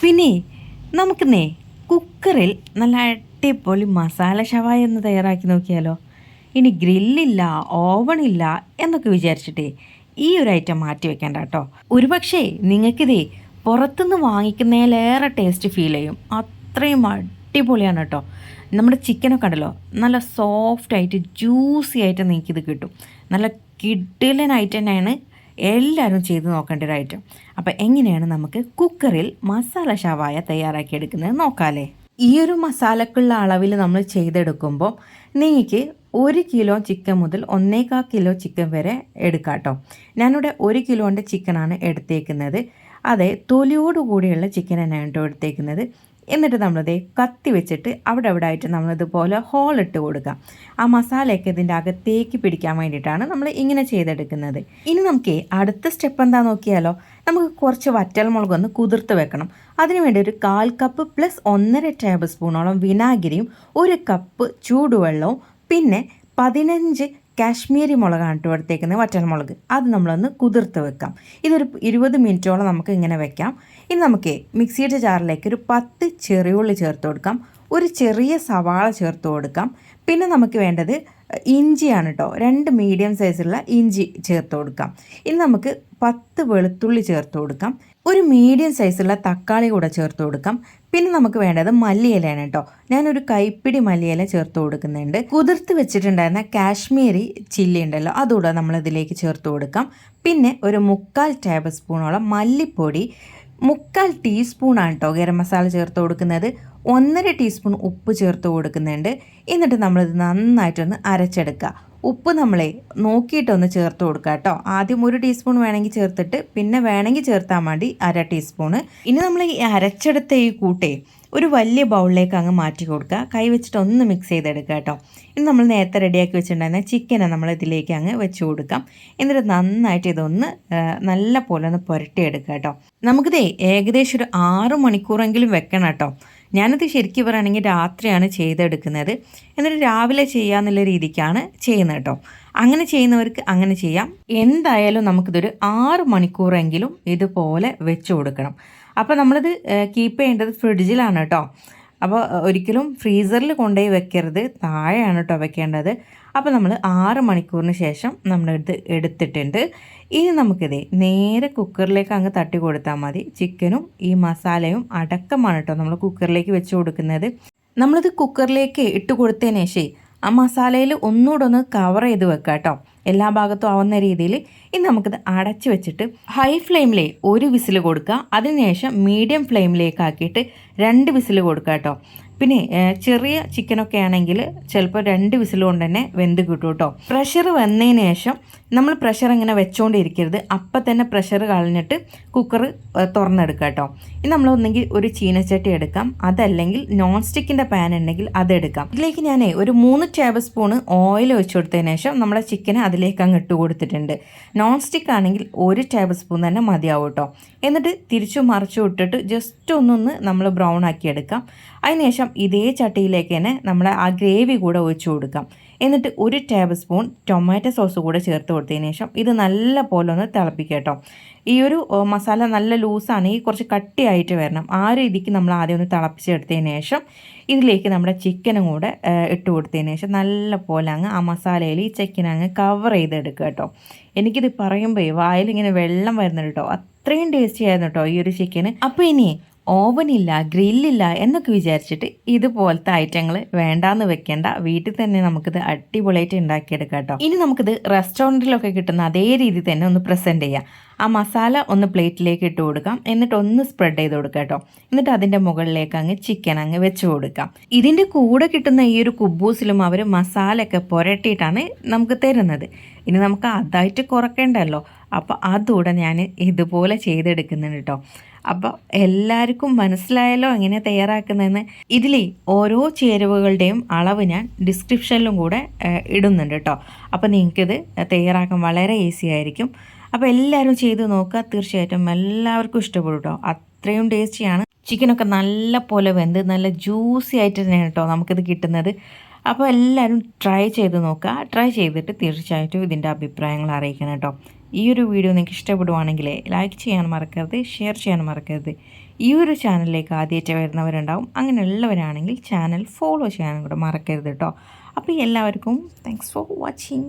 പിന്നെ നമുക്കിന്നേ കുക്കറിൽ നല്ല അടിപൊളി മസാല ഷവായ ഒന്ന് തയ്യാറാക്കി നോക്കിയാലോ. ഇനി ഗ്രില്ലില്ല ഓവണില്ല എന്നൊക്കെ വിചാരിച്ചിട്ടേ ഈ ഒരു ഐറ്റം മാറ്റി വെക്കേണ്ട കേട്ടോ. ഒരുപക്ഷേ നിങ്ങൾക്കിതേ പുറത്തുനിന്ന് വാങ്ങിക്കുന്നതിലേറെ ടേസ്റ്റ് ഫീൽ ചെയ്യും. അത്രയും അടിപൊളിയാണ് കേട്ടോ. നമ്മുടെ ചിക്കനൊക്കെ ഉണ്ടല്ലോ നല്ല സോഫ്റ്റ് ആയിട്ട് ജ്യൂസി ആയിട്ട് നിങ്ങൾക്കിത് കിട്ടും. നല്ല കിഡിലൻ ഐറ്റം തന്നെയാണ് എല്ലാവരും ചെയ്ത് നോക്കേണ്ട ഒരു ഐറ്റം അപ്പോൾ എങ്ങനെയാണ് നമുക്ക് കുക്കറിൽ മസാല ഷവായ തയ്യാറാക്കി തയ്യാറാക്കിയെടുക്കുന്നത് നോക്കാമല്ലേ ഈ ഒരു മസാലക്കുള്ള അളവിൽ നമ്മൾ ചെയ്തെടുക്കുമ്പോൾ നിങ്ങൾക്ക് ഒരു കിലോ ചിക്കൻ മുതൽ ഒന്നേകാൽ കിലോ ചിക്കൻ വരെ എടുക്കാം കേട്ടോ ഞാനിവിടെ ഒരു കിലോന്റെ ചിക്കനാണ് എടുത്തേക്കുന്നത്. അതെ തൊലിയോടുകൂടിയുള്ള ചിക്കൻ തന്നെയാണ് കേട്ടോ എടുത്തേക്കുന്നത്. എന്നിട്ട് നമ്മളിത് കത്തി വെച്ചിട്ട് അവിടെ അവിടെ ആയിട്ട് നമ്മളിതുപോലെ ഹോൾ ഇട്ട് കൊടുക്കാം ആ മസാലയൊക്കെ ഇതിന്റെ അകത്തേക്ക് പിടിക്കാൻ വേണ്ടിയിട്ടാണ് നമ്മൾ ഇങ്ങനെ ചെയ്തെടുക്കുന്നത്. ഇനി നമുക്ക് അടുത്ത സ്റ്റെപ്പ് എന്താ നോക്കിയാലോ? നമുക്ക് കുറച്ച് വറ്റൽ ഒന്ന് കുതിർത്ത് വെക്കണം. അതിനുവേണ്ടി ഒരു കാൽ കപ്പ് പ്ലസ് ഒന്നര ടേബിൾ സ്പൂണോളം വിനാഗിരിയും ഒരു കപ്പ് ചൂടുവെള്ളവും പിന്നെ പതിനഞ്ച് കാശ്മീരി മുളകാണ് കേട്ടോ എടുത്തേക്കുന്നത് വറ്റൽമുളക് അത് നമ്മളൊന്ന് കുതിർത്ത് വെക്കാം. ഇതൊരു ഇരുപത് മിനിറ്റോളം നമുക്ക് ഇങ്ങനെ വെക്കാം. ഇനി നമുക്ക് മിക്സിയുടെ ജാറിലേക്ക് ഒരു പത്ത് ചെറിയുള്ളി ചേർത്ത് കൊടുക്കാം. ഒരു ചെറിയ സവാള ചേർത്ത് കൊടുക്കാം. പിന്നെ നമുക്ക് വേണ്ടത് ഇഞ്ചിയാണ് കേട്ടോ രണ്ട് മീഡിയം സൈസുള്ള ഇഞ്ചി ചേർത്ത് കൊടുക്കാം. ഇനി നമുക്ക് പത്ത് വെളുത്തുള്ളി ചേർത്ത് കൊടുക്കാം. ഒരു മീഡിയം സൈസുള്ള തക്കാളി കൂടെ ചേർത്ത് കൊടുക്കാം. പിന്നെ നമുക്ക് വേണ്ടത് മല്ലിയിലയാണ് കേട്ടോ ഞാനൊരു കൈപ്പിടി മല്ലിയില ചേർത്ത് കൊടുക്കുന്നുണ്ട്. കുതിർത്ത് വെച്ചിട്ടുണ്ടായിരുന്ന കാശ്മീരി ചില്ലി ഉണ്ടല്ലോ അതുകൂടെ നമ്മൾ ഇതിലേക്ക് ചേർത്ത് കൊടുക്കാം. പിന്നെ ഒരു മുക്കാൽ ടേബിൾ സ്പൂണോളം മല്ലിപ്പൊടി മുക്കാൽ ടീസ്പൂണാണ് കേട്ടോ ഗരം മസാല ചേർത്ത് കൊടുക്കുന്നത്. ഒന്നര ടീസ്പൂൺ ഉപ്പ് ചേർത്ത് കൊടുക്കുന്നുണ്ട്. എന്നിട്ട് നമ്മളിത് നന്നായിട്ടൊന്ന് അരച്ചെടുക്കുക. ഉപ്പ് നമ്മളെ നോക്കിയിട്ടൊന്ന് ചേർത്ത് കൊടുക്കുക കേട്ടോ ആദ്യം ഒരു ടീസ്പൂൺ വേണമെങ്കിൽ ചേർത്തിട്ട് പിന്നെ വേണമെങ്കിൽ ചേർത്താൽ മതി അര ടീസ്പൂണ്. ഇനി നമ്മൾ ഈ അരച്ചെടുത്ത ഈ കൂട്ടേ ഒരു വലിയ ബൗളിലേക്ക് അങ്ങ് മാറ്റി കൊടുക്കുക. കൈ വെച്ചിട്ട് ഒന്ന് മിക്സ് ചെയ്തെടുക്കുക കേട്ടോ. ഇനി നമ്മൾ നേരത്തെ റെഡിയാക്കി വെച്ചിട്ടുണ്ടായിരുന്ന ചിക്കനെ നമ്മൾ ഇതിലേക്ക് അങ്ങ് വെച്ച് കൊടുക്കാം. എന്നിട്ട് നന്നായിട്ട് ഇതൊന്ന് നല്ല പോലെ ഒന്ന് പുരട്ടിയെടുക്കുക കേട്ടോ. നമുക്കിതേ ഏകദേശം ഒരു ആറ് മണിക്കൂറെങ്കിലും വെക്കണം കേട്ടോ. ഞാനത് ശരിക്കും പറയുകയാണെങ്കിൽ രാത്രിയാണ് ചെയ്തെടുക്കുന്നത്. എന്നിട്ട് രാവിലെ ചെയ്യാന്നുള്ള രീതിക്കാണ് ചെയ്യുന്നത് കേട്ടോ. അങ്ങനെ ചെയ്യുന്നവർക്ക് അങ്ങനെ ചെയ്യാം. എന്തായാലും നമുക്കിതൊരു ആറ് മണിക്കൂറെങ്കിലും ഇതുപോലെ വെച്ച് കൊടുക്കണം. അപ്പോൾ നമ്മളിത് കീപ്പ് ചെയ്യേണ്ടത് ഫ്രിഡ്ജിലാണ് കേട്ടോ അപ്പോൾ ഒരിക്കലും ഫ്രീസറിൽ കൊണ്ടുപോയി വെക്കരുത്. താഴെയാണ് കേട്ടോ വെക്കേണ്ടത്. അപ്പോൾ നമ്മൾ ആറ് മണിക്കൂറിന് ശേഷം നമ്മളെടുത്ത് എടുത്തിട്ടുണ്ട്. ഇനി നമുക്കിത് നേരെ കുക്കറിലേക്ക് അങ്ങ് തട്ടി കൊടുത്താൽ മതി. ചിക്കനും ഈ മസാലയും അടക്കമാണ് കേട്ടോ നമ്മൾ കുക്കറിലേക്ക് വെച്ച് കൊടുക്കുന്നത്. നമ്മളിത് കുക്കറിലേക്ക് ഇട്ട് കൊടുത്തതിന് ആ മസാലയിൽ ഒന്നുകൂടെ ഒന്ന് കവർ ചെയ്ത് വെക്കുക കേട്ടോ എല്ലാ ഭാഗത്തും ആവുന്ന രീതിയിൽ ഇനി നമുക്കിത് അടച്ച് വെച്ചിട്ട് ഹൈ ഫ്ലെയിമിലേ ഒരു വിസിൽ കൊടുക്കുക അതിനുശേഷം മീഡിയം ഫ്ലെയിമിലേക്ക് ആക്കിയിട്ട് രണ്ട് വിസിൽ കൊടുക്കുക കേട്ടോ പിന്നെ ചെറിയ ചിക്കനൊക്കെ ആണെങ്കിൽ ചിലപ്പോൾ രണ്ട് വിസിൽ കൊണ്ട് തന്നെ വെന്ത് കിട്ടും കേട്ടോ പ്രഷർ വന്നതിന് ശേഷം നമ്മൾ പ്രഷർ ഇങ്ങനെ വെച്ചുകൊണ്ടിരിക്കരുത് അപ്പം തന്നെ പ്രഷർ കളഞ്ഞിട്ട് കുക്കർ തുറന്നെടുക്കുക കേട്ടോ. ഇനി നമ്മൾ ഒന്നെങ്കിൽ ഒരു ചീനച്ചട്ടി എടുക്കാം. അതല്ലെങ്കിൽ നോൺ സ്റ്റിക്കിന്റെ പാൻ ഉണ്ടെങ്കിൽ അതെടുക്കാം ഇതിലേക്ക് ഞാൻ ഒരു മൂന്ന് ടേബിൾ സ്പൂണ് ഓയിൽ ഒഴിച്ചു കൊടുത്തതിന് ശേഷം നമ്മുടെ ചിക്കനെ അതിലേക്ക് അങ്ങ് ഇട്ട് കൊടുത്തിട്ടുണ്ട്. നോൺ സ്റ്റിക്ക് ആണെങ്കിൽ ഒരു ടേബിൾ സ്പൂൺ തന്നെ മതിയാവും കേട്ടോ. എന്നിട്ട് തിരിച്ചു മറിച്ചു ഇട്ടിട്ട് ജസ്റ്റ് ഒന്നൊന്ന് നമ്മൾ ബ്രൗൺ ആക്കി എടുക്കാം. അതിനുശേഷം ഇതേ ചട്ടിയിലേക്ക് തന്നെ നമ്മൾ ആ ഗ്രേവി കൂടെ ഒഴിച്ചു കൊടുക്കാം. എന്നിട്ട് ഒരു ടേബിൾ സ്പൂൺ ടൊമാറ്റോ സോസ് കൂടെ ചേർത്ത് കൊടുത്തതിന് ശേഷം ഇത് നല്ല പോലെ ഒന്ന് തിളപ്പിക്കുക കേട്ടോ. ഈ ഒരു മസാല നല്ല ലൂസാണെങ്കിൽ കുറച്ച് കട്ടിയായിട്ട് വരണം. ആ രീതിക്ക് നമ്മൾ ആദ്യം ഒന്ന് തിളപ്പിച്ചെടുത്തതിന് ശേഷം ഇതിലേക്ക് നമ്മുടെ ചിക്കനും കൂടെ ഇട്ട് കൊടുത്തതിന് ശേഷം നല്ല പോലെ അങ്ങ് ആ മസാലയിൽ ഈ ചിക്കൻ അങ്ങ് കവർ ചെയ്തെടുക്കുക കേട്ടോ. എനിക്കിത് പറയുമ്പോൾ വായിൽ ഇങ്ങനെ വെള്ളം വരുന്നുണ്ട് കേട്ടോ. അത്രയും ടേസ്റ്റി ആയിരുന്നു കേട്ടോ ഈ ഒരു ചിക്കന് അപ്പോൾ ഇനി ഓവനില്ല ഗ്രില്ലില്ല എന്നൊക്കെ വിചാരിച്ചിട്ട് ഇതുപോലത്തെ ഐറ്റങ്ങൾ വേണ്ടാന്ന് വെക്കേണ്ട. വീട്ടിൽ തന്നെ നമുക്കിത് അടിപൊളിയായിട്ട് ഉണ്ടാക്കിയെടുക്കാം കേട്ടോ. ഇനി നമുക്കിത് റെസ്റ്റോറന്റിലൊക്കെ കിട്ടുന്ന അതേ രീതി തന്നെ ഒന്ന് പ്രസന്റ് ചെയ്യാം. ആ മസാല ഒന്ന് പ്ലേറ്റിലേക്ക് ഇട്ട് കൊടുക്കാം. എന്നിട്ട് ഒന്ന് സ്പ്രെഡ് ചെയ്ത് കൊടുക്കാം കേട്ടോ. എന്നിട്ട് അതിന്റെ മുകളിലേക്ക് അങ്ങ് ചിക്കൻ അങ്ങ് വെച്ച് കൊടുക്കാം. ഇതിന്റെ കൂടെ കിട്ടുന്ന ഈ ഒരു കുബൂസിലും അവർ മസാലയൊക്കെ പുരട്ടിയിട്ടാണ് നമുക്ക് തരുന്നത്. ഇനി നമുക്ക് അതായിട്ട് കുറക്കേണ്ടല്ലോ അപ്പോൾ അതുകൂടെ ഞാൻ ഇതുപോലെ ചെയ്തെടുക്കുന്നുണ്ട് കേട്ടോ. അപ്പോൾ എല്ലാവർക്കും മനസ്സിലായല്ലോ എങ്ങനെ തയ്യാറാക്കുന്നതെന്ന്. ഇതിലെ ഓരോ ചേരുവകളുടെയും അളവ് ഞാൻ ഡിസ്ക്രിപ്ഷനിലും കൂടെ ഇടുന്നുണ്ട് കേട്ടോ. അപ്പോൾ നിങ്ങൾക്കിത് തയ്യാറാക്കാൻ വളരെ ഈസി ആയിരിക്കും. അപ്പോൾ എല്ലാവരും ചെയ്ത് നോക്കുക. തീർച്ചയായിട്ടും എല്ലാവർക്കും ഇഷ്ടപ്പെടും കേട്ടോ. അത്രയും ടേസ്റ്റിയാണ് ചിക്കനൊക്കെ നല്ല പോലെ വെന്ത് നല്ല ജ്യൂസി ആയിട്ട് തന്നെയാണ് കേട്ടോ നമുക്കിത് കിട്ടുന്നത്. അപ്പോൾ എല്ലാവരും ട്രൈ ചെയ്ത് നോക്കുക. ട്രൈ ചെയ്തിട്ട് തീർച്ചയായിട്ടും ഇതിന്റെ അഭിപ്രായങ്ങൾ അറിയിക്കണം കേട്ടോ. ഈ ഒരു വീഡിയോ നിങ്ങൾക്ക് ഇഷ്ടപ്പെടുവാണെങ്കിൽ ലൈക്ക് ചെയ്യാൻ മറക്കരുത് ഷെയർ ചെയ്യാൻ മറക്കരുത്. ഈ ഒരു ചാനലിലേക്ക് ആദ്യമായിട്ട് വരുന്നവരുണ്ടാവും. അങ്ങനെയുള്ളവരാണെങ്കിൽ ചാനൽ ഫോളോ ചെയ്യാനും കൂടെ മറക്കരുത് കേട്ടോ. അപ്പോൾ എല്ലാവർക്കും താങ്ക്സ് ഫോർ വാച്ചിങ്